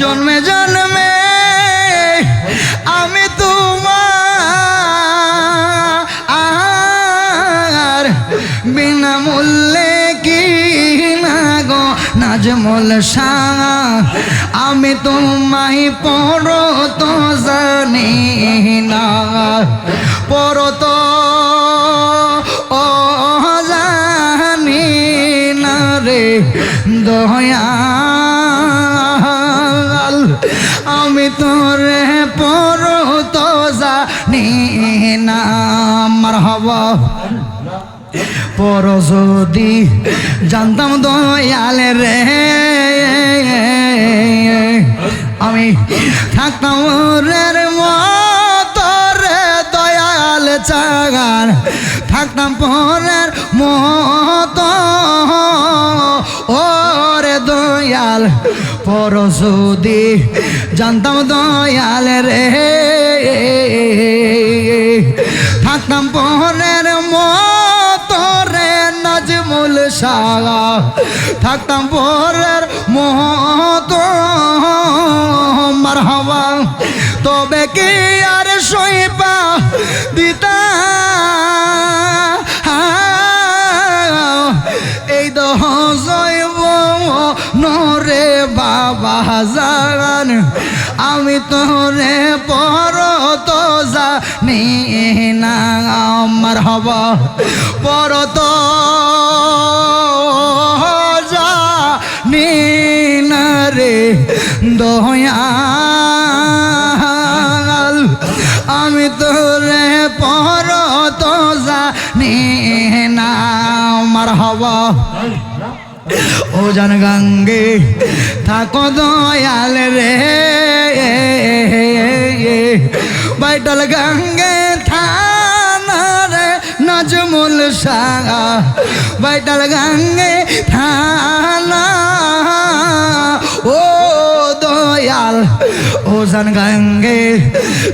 জন্মে জন্মে আমি তোমার বিনামূল্যে কি না গো? নাজমল শাহ, আমি তোমায় পর তো জানি না। পর তো ও জানি না রে। দয়াল আমি তোরে পর তো জানি না আমার হবা পর যদি জানতাম দয়াল রে, আমি থাকতাম রে দয়াল চাগান। থাকতাম পরের মতো ওরে দয়াল পর যদি জানতাম দয়াল রে। থাকতাম পরের মতো রে নাজমুল সাগা থাকতাম পরের মতো, মারহাবা। তবে কি আর সইবা দিতা জান আমি তোরে পর তো জানি না আমার হব পর তো রে দয়াল। আমি তোরে পর তো জানি না আমার হবা ও জান গঙ্গে থাকো দয়াল রে। বাইটাল গঙ্গে, থানা রে নাজমুল শাহ। বাইটাল গঙ্গে, থানা। ও দয়াল, ও জান গঙ্গে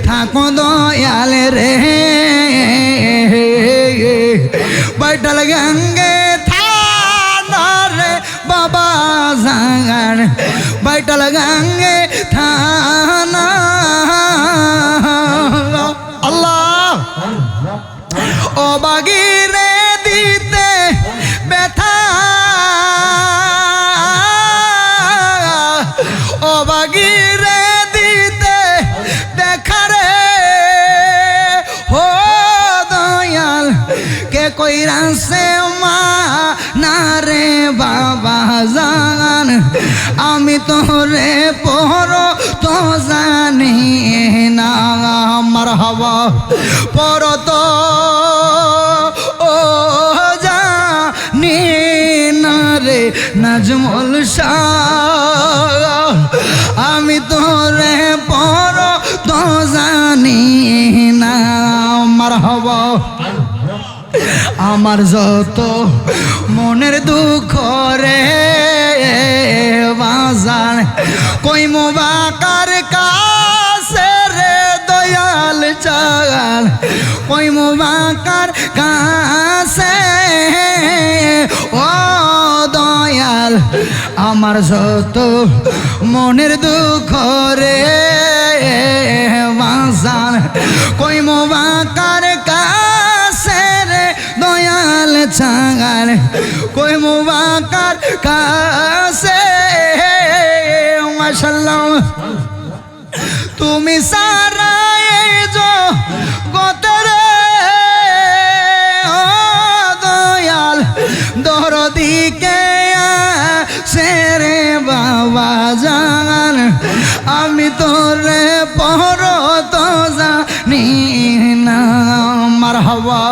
থাকো দয়াল রে। বাইটাল গঙ্গে জাগান বাইটাল লাগাঙ্গে থানা আল্লাহ! ও বাগিরে তোরে পর তো জানি না আমার হবা পর তো ও জানি না রে নাজমুল আমি তোরে পর তো জানি না আমার হবা আমার যত মনের দুঃখ রে বাজার। কই মুবাকার কাছে রে দয়াল চাল। কই মুবাকার কাছে ও দয়াল। আমার যত মনের দুঃখ রে বাজার। কই মুবাকার রে চাগাল কই মুবাকার কাছে? মাশাল্লাহ তুমি সারা যো গতরে দয়াল, দরদিকে সেরে বাবা জান আমি তোরে পর তো জানি না মার হওয়া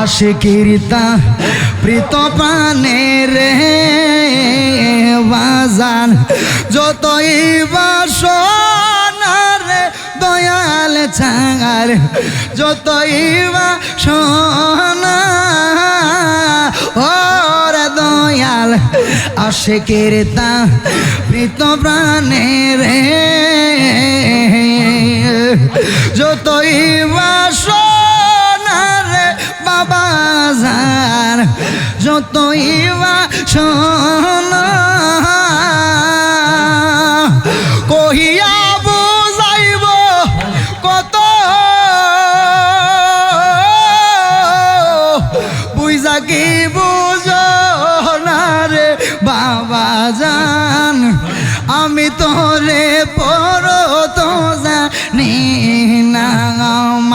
আশিকিরিতা প্রীত পানে রে বাজান। যতই বাসনার দয়াল চাঙার যতই বা সোনা ওরে দয়াল, আশেকের তা প্রীত প্রাণে রে। যতই বা সোনা রে বাবা যার যতই বা সোনা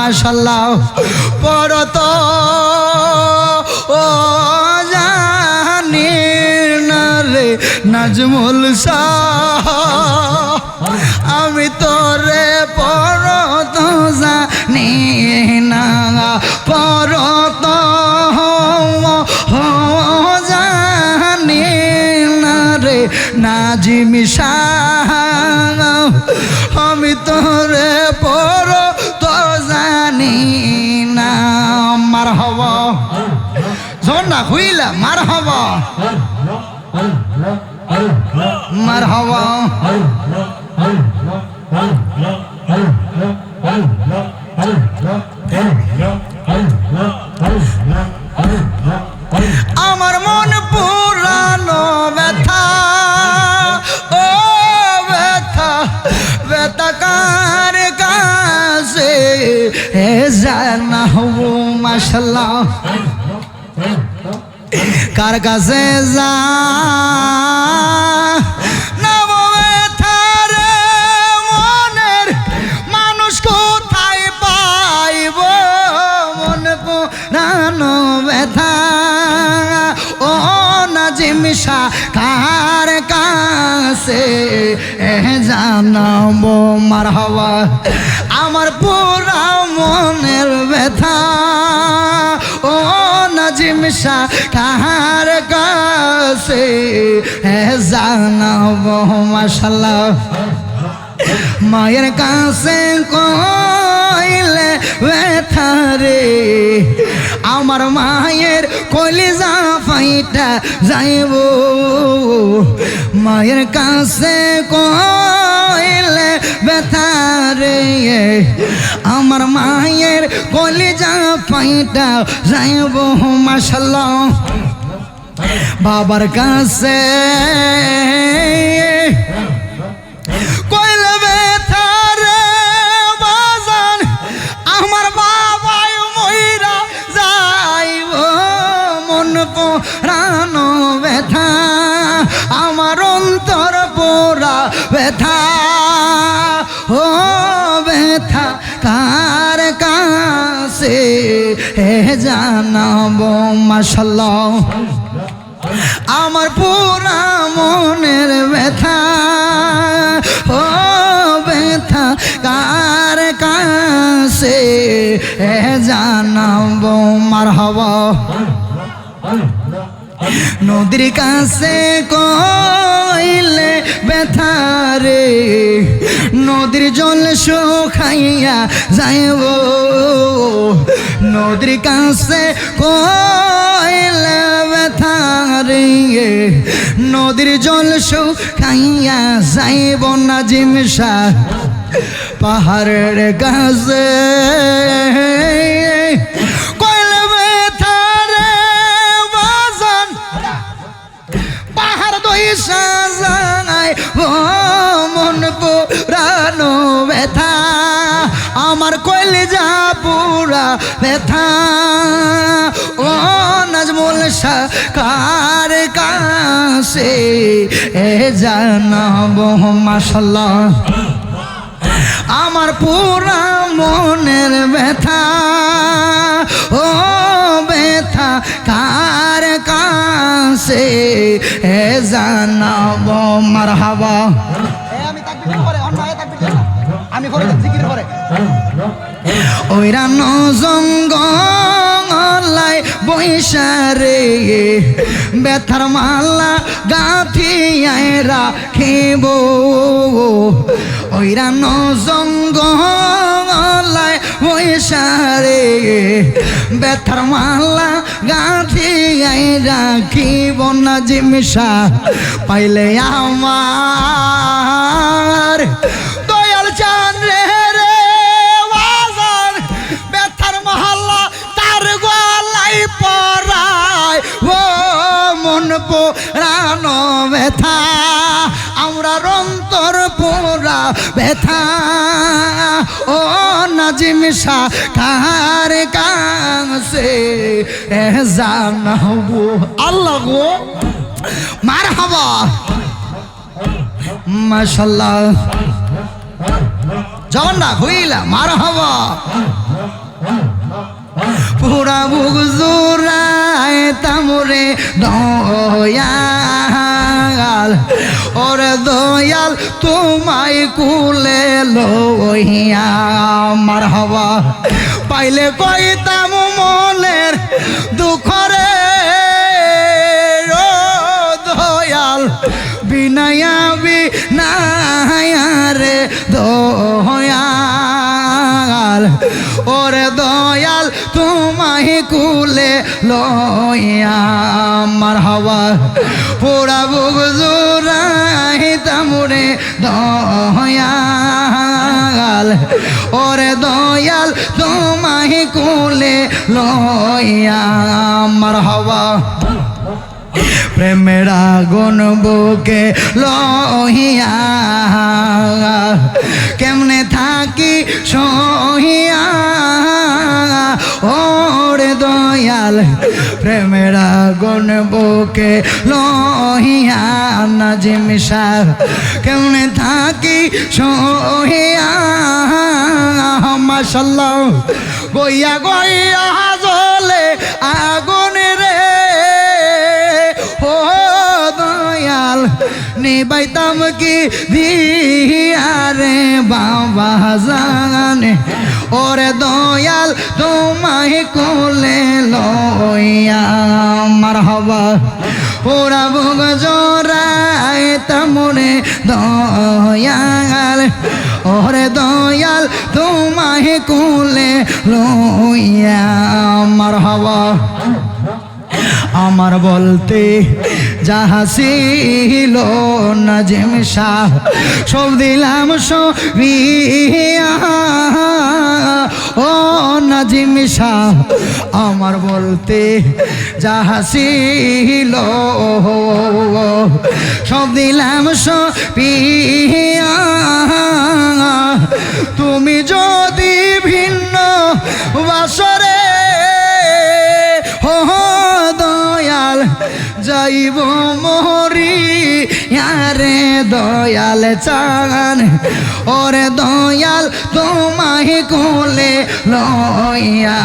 মাসাল্লাহ পর তো ও জানি না রে নাজমুল শাহ। আমি তোরে পর তো জানি না পর তো জানি নাজিমি শাহ। আমি তোরে পর মার হব ঝর্ণা খুইলা মার হব ব্যথা। ও নাজিমিশা কার কাছে জানাব মার হওয়া আমার পুরা মনের কার কাছে? জানাব মাশাল্লাহ মায়ের কাছে কইলে ব্যথারে আমার মায়ের কলিজা ফাইটা যাইব। মায়ের কাছে কইলে ব্যথারে আমার মায়ের কলিজা ফাইটা যাইব মাসাল্লাহ বাবার কাছে জানাব মাসাল্লাহ আমার পুরা মনের ব্যথা ও ব্যথা কার কাছে? জানাব মার হওয়া নদীর কাছে কইলে ব্যথা রে। নদীর জল শুখাইয়া যাইব নদীর কাছে কইলে ব্যথা রে। নদীর জল শুখাইয়া যাইব না জিমসা পাহাড়ের কাছে কলিজা পুরা ব্যথা। ও নাজমুল কার কাছে এ জানাব মাসাল্লাহ আমার পুরা মনের ব্যথা। ও ব্যথা কার কাছে এ জানাব? করে ওই রানো জঙ্গলাই বৈশারে ব্যথার মালা গাঁথিয়ায় রাখিব ওইরা নজঙ্গলায় বৈশারে ব্যথার মালা গাঁথিয়ায় রাখিব না জিমিসা পাইলে আমার দয়াল চান রে। ব্যথা, আমরা অন্তর পোড়া ব্যথা। ও নাজিমিশা কার কাছে জানাব আল্লাহ গো মার হবা মাশাল্লাহ জওয়ান্না হইলা মার হবা পুরা বুক জোড়ায় তামরে দয়াল, ওরে দয়াল, তোমায় কুলে লইয়া মার হবা পাইলে কইতাম মনের দুঃখরে দয়াল, বিনায়া বিনায়া রে দয়াল, ওরে দয়াল তোমায় কুলে লইয়া আমার হওয়া পোড়া বুক জোড়াই তামুরে দয়াল। ওরে দয়াল তোমায় কুলে লইয়া আমার হওয়া প্রেমের আগুন বুকে লহিয়া কেমনে থাকি সহিয়া দয়াল প্রেমের আগুন বুকে লহিয়া নাজিমিশা কেমনে থাকি সহিয়া? মাশাল্লাহ। গইয়া গইয়া জলে আগুন রে। ও দয়াল, নিবাইতাম কি দিয়ারে বাবা জানে। ওরে দয়াল, তোমায় কোলে লইয়া আমার হবা ওরা ভোগ জোড়ায় তামরে দয়াল। ওরে দয়াল, তোমায় কোলে লইয়া আমার হবা আমার বলতে যাহা ছিল নাজিম শাহ সব দিলাম সবিয়া ও নাজিম শাহ আমার বলতে যাহা ছিল, সব দিলাম সবিয়া তুমি যদি ভিন্ন বাসরে দয়াল যাইব মরি, ইয়ারে দয়াল চান। ওরে দয়াল, তোমায় কোলে লইয়া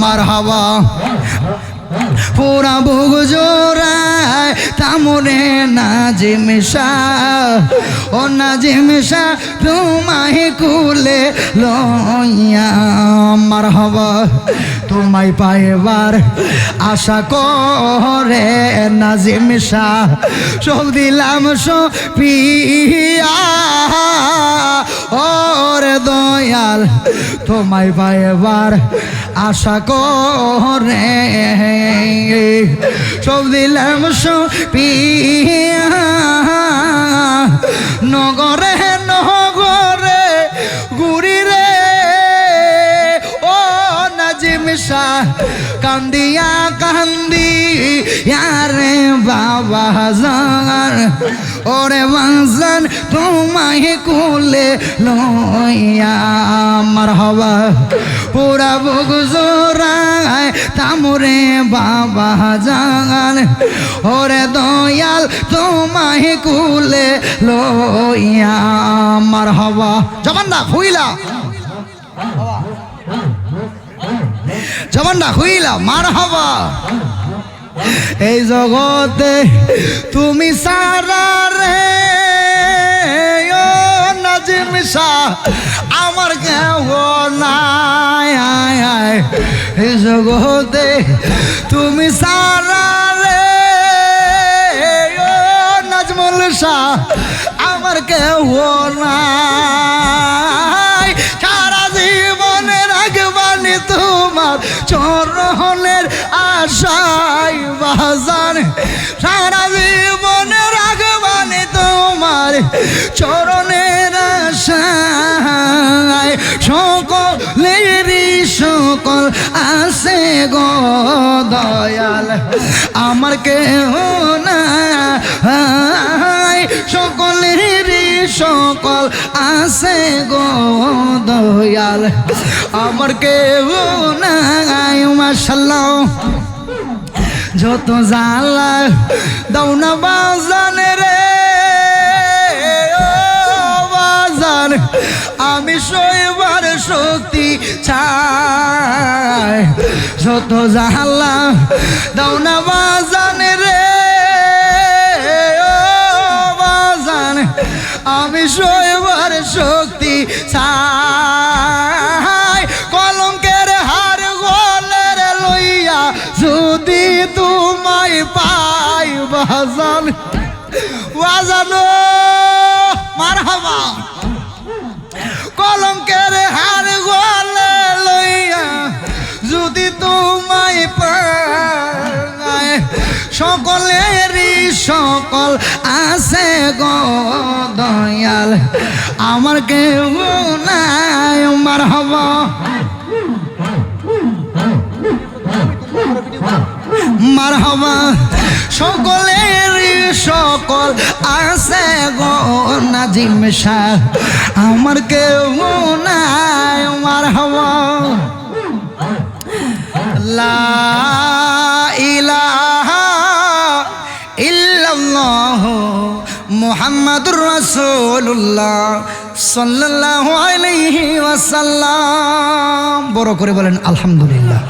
মার হাওয়া পুরা বুক জোড়ায় তামরে নাজিম শাহ ও নাজিম শাহ তোমায় কুলে লইয়া মার হবা তোমায় পাইবার আশা করে নাজিম শাহ সব দিলাম পিয়া ওরে দয়াল, তোমায় পাইবার আশা করে সব দিলাম পিয়া। নগরে নগরে গুড়ি রে। ও নাজিম কান্দিয়া কান্দি ইয়ারে বাবা জান। ওরে বাজান তোমায় কোলে লইয়া আমার হবা পুরা বুক জোড়ায় তামরে বাবা জান। ওরে দয়াল, তোমায় কোলে লইয়া আমার হবা জবান না খুইলা জবান না খুইলা মার হবা এই জগতে তুমি সারা রে ও নাজিম শাহ আমার কেউ নাই আয়, আয়। এই জগতে তুমি সারা রে ও নাজমুল শাহ আমার কেউ নাই সারা জীবনে রাখবানি তোমার চরণের আশাই বাজান সারা জীবনে রাখবানি তোমার চরণের আশায় সকলেরই সকল আছে গো দয়াল, আমার কেউ নাই। সকলেরই সকল আছে গো দয়াল, আমার কেউ নাই। মাসাল্লাহ যত জালা দাও না বাজান রে। বাজান, আমি শৈবার শক্তি চাই। যত জালা দাও না বাজান রে। বাজান, আমি শৈবার শক্তি চাই। পাই বাজান বাজানো মার কলঙ্কের হার গলে লইয়া যদি তোমায় পাই সকলেরই সকল আছে গো দয়াল। আমার কেউ নাই মার হবা মারহাবা সকলের সকল আছে গো নাজিম শাহ। আমার কেউ নাই মারহাবা লা ইলাহা ইল্লাল্লাহ মুহাম্মাদুর ওয়াসাল্লাম। বড় করে বলেন, আলহামদুলিল্লাহ।